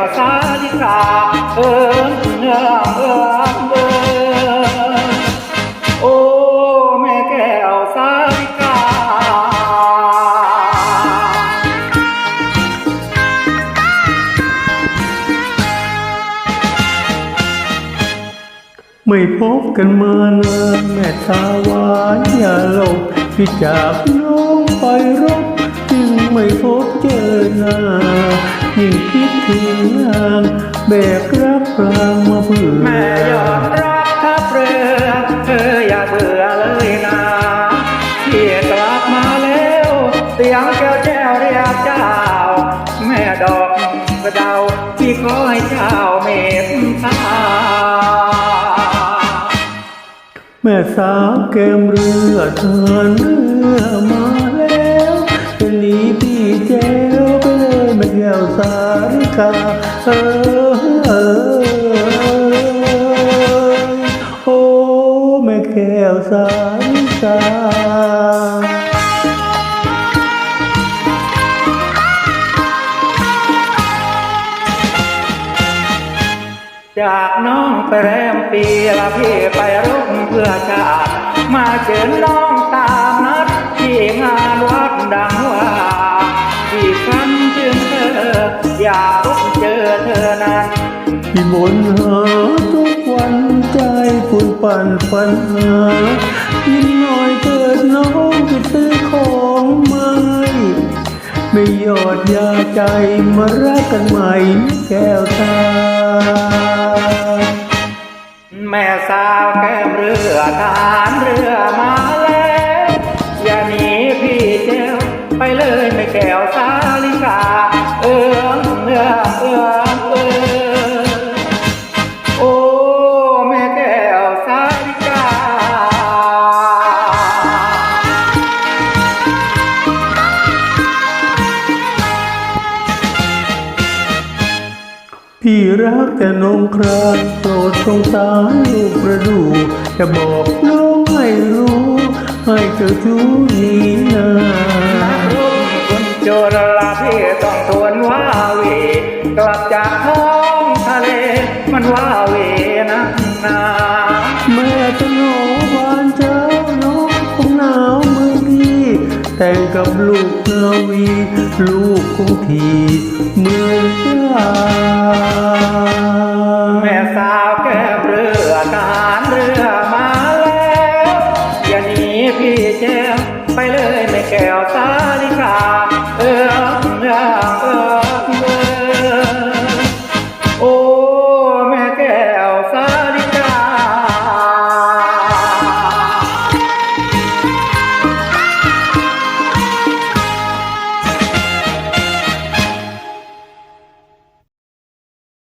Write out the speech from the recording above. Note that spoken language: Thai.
วสาลิกาเออเออเออเออโอ้แม่แก้วสาลิกาไม่พบกันเมานานแม่สาวหวานอย่าหลบพี่จากน้องไปรบจึงไม่พบเจอหน้า ยิ่งคิดถึงนางแบกรับกลางมาเพื่อแม่ยอดรักทับเรือเธออย่าเบื่อเลยนะพี่กลับมาแล้วเสียงแก้วแจ้วเรียกเจ้า แม่ดอกกระเดาที่ขอให้เจ้าเมตตาแม่สาวแก้มเรือทานเรือมาแล้วจะหนีพี่แจ้ สาริกาเออเออโอ้แม่แก้วสาริกาจากน้องไปแรมปีละพี่ไปรบเพื่อชาติมาเชิญน้องตา บนหาทุกวันใจปุ่นปั่นฝันหายิ้มหน่อยเกิดน้องจะซื้อของใหม่ไม่หยอดยาใจมารักกันใหม่แก้วตา แม่สาวแก้มเรือทารเรือมาแล้ว อย่าหนีพี่เจ้าไปเลยไม่แก้วสา พี่รักแต่นงครานโปรดสงสารลูกประดูจะบอกน้องให้รู้ ให้เจ้าชู้นีหนารบคนโจรลาพี่ต้องทวนว้าเหวกลับจากท้องทะเล มันว้าเหวนักหนาแม่จะหนอวานเจ้าน้องคงหนาวเมืองพี่แต่งกับลูกนาวี ลูกคงที พี่แก้ว ไปเลยแม่แก้วตาลิกา